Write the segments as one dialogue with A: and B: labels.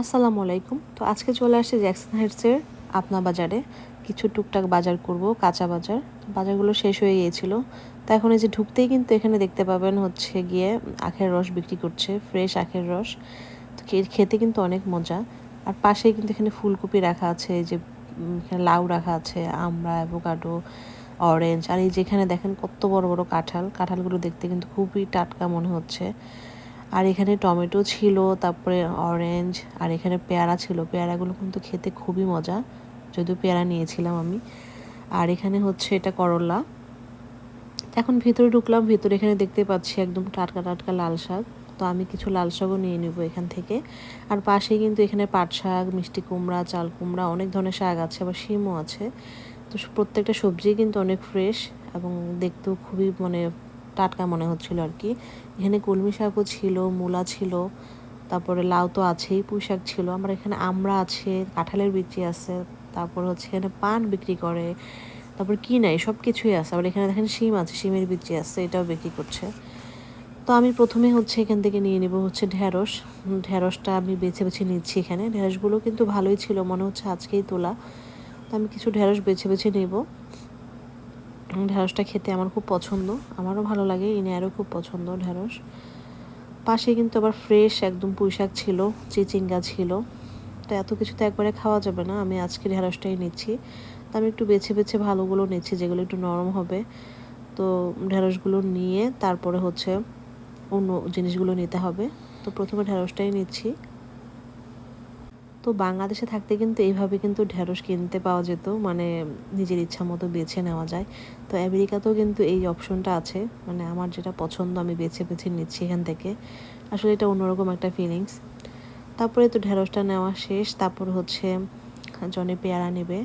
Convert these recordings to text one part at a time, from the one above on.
A: আসসালামু আলাইকুম। তো আজকে চলে আসছে জ্যাকসন হাইটসের আপনা বাজারে। কিছু টুকটাক বাজার করব, কাঁচা বাজার। বাজারগুলো শেষ হয়ে গিয়েছিল। তো এখন এই যে ঢুকতেই কিন্তু এখানে দেখতে পাবেন হচ্ছে গিয়ে আখের রস বিক্রি করছে, ফ্রেশ আখের রস। তো খেতে কিন্তু অনেক মজা। আর পাশেই কিন্তু এখানে ফুলকপি রাখা আছে, এই যে এখানে লাউ রাখা আছে, আমড়া, অ্যাভোকাডো, অরেঞ্জ। আর এই যেখানে দেখেন কত বড় বড় কাঁঠাল। কাঁঠালগুলো দেখতে কিন্তু খুবই টাটকা মনে হচ্ছে। আর এখানে টমেটো ছিল, তারপরে অরেঞ্জ আর এখানে পেয়ারা ছিল। পেয়ারাগুলো কিন্তু খেতে খুবই মজা, যদিও পেয়ারা নিয়েছিলাম আমি। আর এখানে হচ্ছে এটা করলা। এখন ভিতরে ঢুকলাম, ভিতরে এখানে দেখতে পাচ্ছি একদম টাটকা টাটকা লাল শাক। তো আমি কিছু লাল শাকও নিয়ে নেব এখান থেকে। আর পাশেই কিন্তু এখানে পাট শাক, মিষ্টি কুমড়া, চাল কুমড়া অনেক ধরনের শাক আছে, আবার শিমও আছে। তো প্রত্যেকটা সবজি কিন্তু অনেক ফ্রেশ এবং দেখতেও খুবই মানে টাটকা মনে হচ্ছিল আর কি। এখানে কলমি শাকও ছিল মূলা ছিল তারপরে লাউ তো আছেই পুঁই শাক ছিল। আমার এখানে আমড়া আছে কাঁঠালের বিচি আছে তারপর হচ্ছে এখানে পান বিক্রি করে তারপর কি নাই সব কিছুই আছে। আবার এখানে দেখেন শিম আছে শিমের বিচি আছে এটাও বিক্রি করছে। তো আমি প্রথমে হচ্ছে এখান থেকে নিয়ে নেব হচ্ছে ঢ্যাঁড়স উম, ঢ্যাঁড়সটা আমি বেছে বেছে নিচ্ছি এখানে। ঢ্যাঁড়সগুলো কিন্তু ভালোই ছিল মনে হচ্ছে আজকেই তোলা। তো আমি কিছু ঢ্যাঁড়স বেছে বেছে নেব। ঢ্যাঁড়সটা খেতে আমার খুব পছন্দ। আমারও ভালো লাগে, ইনায়ারও খুব পছন্দ ঢ্যাঁড়স পাশে কিন্তু আবার ফ্রেশ একদম পুঁইশাক ছিল, চিচিঙ্গা ছিল। তো এত কিছু তো একবারে খাওয়া যাবে না, আমি আজকে ঢ্যাঁড়সটাই নিচ্ছি। তো আমি একটু বেছে বেছে ভালোগুলো নিচ্ছি, যেগুলো একটু নরম হবে। তো ঢ্যাঁড়সগুলো নিয়ে তারপরে হচ্ছে অন্য জিনিসগুলো নিতে হবে। তো প্রথমে ঢ্যাঁড়সটাই নিচ্ছি। তো বাংলাদেশে থাকতে কিন্তু এইভাবে কিন্তু ঢ্যাঁড়স কিনতে পাওয়া যেত মানে নিজের ইচ্ছা মতো বেছে নেওয়া যায়। তো আমেরিকাতেও কিন্তু এই অপশনটা আছে মানে আমার যেটা পছন্দ আমি বেছে বেছে নিচ্ছি এখান থেকে। আসলে এটা অন্যরকম একটা ফিলিংস তারপরে তো ঢ্যাঁড়সটা নেওয়া শেষ, তারপর হচ্ছে জনে পেয়ারা নেবে।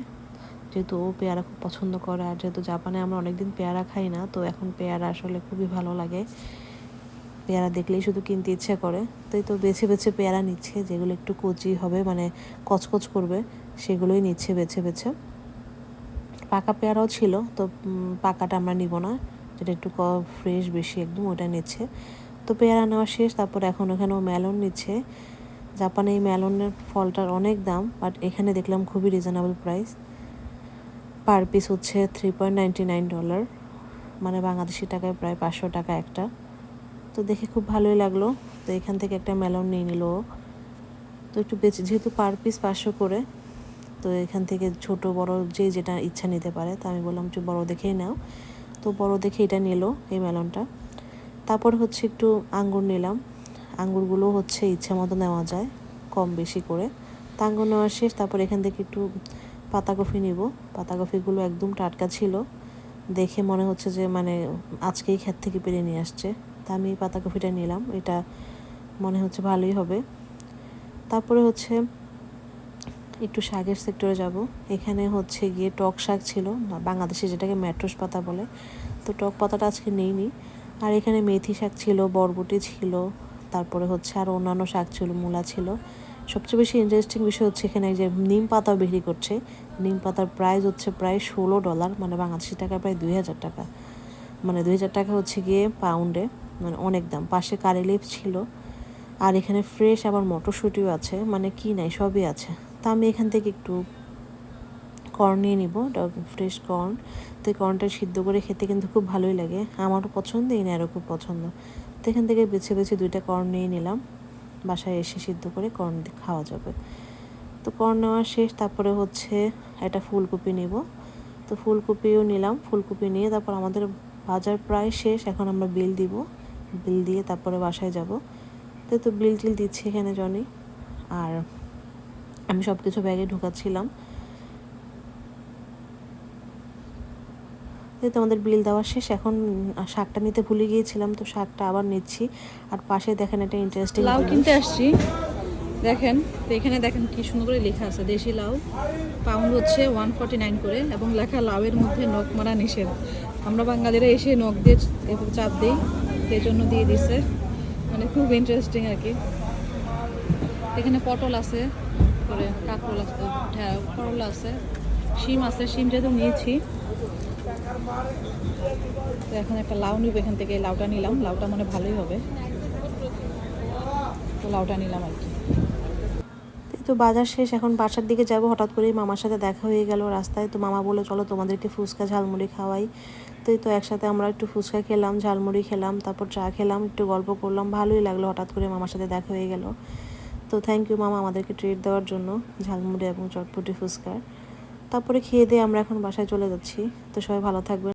A: যেহেতু ও পেয়ারা খুব পছন্দ করে, আর যেহেতু জাপানে আমরা অনেকদিন পেয়ারা খাই না, তো এখন পেয়ারা আসলে খুবই ভালো লাগে। পেয়ারা দেখলেই শুধু কিনতে ইচ্ছে করে। তাই তো বেছে বেছে পেয়ারা নিচ্ছে, যেগুলো একটু কচি হবে মানে কচকচ করবে, সেগুলোই নিচ্ছে বেছে বেছে। পাকা পেয়ারাও ছিল, তো পাকাটা আমরা নিব না, যেটা একটু ফ্রেশ বেশি একদম, ওটা নিচ্ছে। তো পেয়ারা নেওয়া শেষ, তারপর এখন ওখানে ও মেলন নিচ্ছে। জাপানে এই মেলনের ফলটার অনেক দাম বাট এখানে দেখলাম খুবই রিজনেবল প্রাইস পার পিস হচ্ছে three point ninety nine dollar মানে বাংলাদেশি টাকায় প্রায় পাঁচশো টাকা একটা। তো দেখে খুব ভালোই লাগল। তো এখান থেকে একটা মেলন নিয়ে নিল তো একটু বেশি, যেহেতু পার পিস পাঁচশো করে, তো এখান থেকে ছোট, বড় যে যেটা ইচ্ছা নিতে পারে, তো আমি বললাম একটু বড় দেখেই নাও। তো বড় দেখে এটা নিল এই মেলনটা। তারপর হচ্ছে একটু আঙ্গুর নিলাম। আঙ্গুরগুলো হচ্ছে ইচ্ছা মতো নেওয়া যায়, কম বেশি করে। তা আঙ্গুর নেওয়া শেষ, তারপর এখান থেকে একটু পাতাকপি নিব। পাতাকপিগুলো একদম টাটকা ছিল। দেখে মনে হচ্ছে যে মানে আজকেই ক্ষেত থেকে পেরে নিয়ে আসছে। তা আমি পাতাকপিটা নিলাম, এটা মনে হচ্ছে ভালোই হবে। তারপরে হচ্ছে একটু শাকের সেক্টরে যাব। এখানে হচ্ছে গিয়ে টক শাক ছিল বাংলাদেশে যেটাকে ম্যাট্রোস পাতা বলে। তো টক পাতাটা আজকে নেই নি আর এখানে মেথি শাক ছিল, বরবটি ছিল, তারপরে হচ্ছে আর অন্যান্য শাক ছিল, মূলা ছিল। সবচেয়ে বেশি ইন্টারেস্টিং বিষয় হচ্ছে এখানে যে নিম পাতাও বিক্রি করছে। নিম পাতার প্রাইস হচ্ছে প্রায় ষোলো ডলার মানে বাংলাদেশি টাকা প্রায় দুই হাজার টাকা। মানে দুই হাজার টাকা হচ্ছে গিয়ে পাউন্ডে মানে অনেক দাম। পাশে কারি লিপস ছিল। আর এখানে ফ্রেশ আবার মটরশুঁটিও আছে। মানে কি নাই, সবই আছে। তা আমি এখান থেকে একটু কর্ন নিয়ে নিব। ফ্রেশ কর্ন তো কর্নটা সিদ্ধ করে খেতে কিন্তু খুব ভালোই লাগে। আমারও পছন্দ এই আরও খুব পছন্দ। তো এখান থেকে বেছে বেছে দুইটা কর্ন নিয়ে নিলাম। বাসায় এসে সিদ্ধ করে কর্ন খাওয়া যাবে। তো কর্ন নেওয়া শেষ। তারপরে হচ্ছে একটা ফুলকপি নিব। তো ফুলকপিও নিলাম। ফুলকপি নিয়ে তারপর আমাদের বাজার প্রায় শেষ। এখন আমরা বিল দিব। বিল দিয়ে তারপরে বাসায় যাব। তো তো বিল টিল দিচ্ছে এখানে জনি। আর আমি সব কিছু ব্যাগে ঢুকাচ্ছিলাম। তো আমাদের বিল দেওয়া শেষ। এখন শাকটা নিতে ভুলে গিয়েছিলাম তো শাকটা আবার নিচ্ছি। আর পাশে দেখেন একটা ইন্টারেস্টিং
B: লাউ কিনতে আসছি। দেখেন তো এখানে দেখেন কি সুন্দর করে লেখা আছে দেশি লাউ। পাউন্ড হচ্ছে ওয়ান ফর্টি নাইন করে এবং লেখা লাউয়ের মধ্যে নখ মারা নিষেধ। আমরা বাঙালিরা এসে নখ দিয়ে চাপ দিই। সেই জন্য দিয়ে দিছে। মানে খুব ইন্টারেস্টিং আর কি। এখানে পটল আছে করে কাঁকরোল আছে হ্যাঁ করলা আছে, শিম আছে, শিম যেহেতু নিয়েছি। তো এখন একটা লাউ নিব এখান থেকে লাউটা নিলাম। লাউটা মানে ভালোই হবে। তো লাউটা নিলাম আর কি।
A: তো বাজার শেষ, এখন বাসার দিকে যাব। হঠাৎ করেই মামার সাথে দেখা হয়ে গেল রাস্তায়। তো মামা বলে চলো তোমাদেরকে ফুচকা, ঝালমুড়ি খাওয়াই। তো তো একসাথে আমরা একটু ফুচকা খেলাম, ঝালমুড়ি খেলাম, তারপর চা খেলাম, একটু গল্প করলাম। ভালোই লাগল হঠাৎ করে মামার সাথে দেখা হয়ে গেল। তো থ্যাংক ইউ মামা আমাদেরকে ট্রিট দেওয়ার জন্য, ঝালমুড়ি এবং চটপটি ফুচকার। তারপরে খেয়ে দিয়ে আমরা এখন বাসায় চলে যাচ্ছি। তো সবাই ভালো থাকবেন।